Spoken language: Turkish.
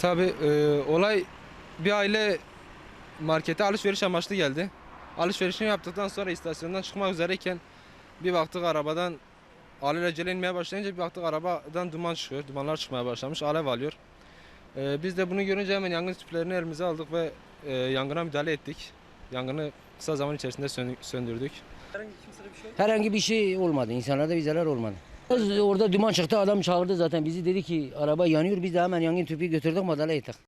Tabii e, olay bir aile markete alışveriş amaçlı geldi. Alışverişini yaptıktan sonra istasyondan çıkmak üzereyken bir baktık arabadan alelacele inmeye başlayınca bir baktık arabadan duman çıkıyor. Dumanlar çıkmaya başlamış. Alev alıyor. E, biz de bunu görünce hemen yangın tüplerini elimize aldık ve e, yangına müdahale ettik. Yangını kısa zaman içerisinde sön- söndürdük. Herhangi bir şey olmadı. İnsanlarda bir zarar olmadı. Orada duman çıktı adam çağırdı zaten bizi dedi ki araba yanıyor biz de hemen yangın tüpü götürdük madale ettik.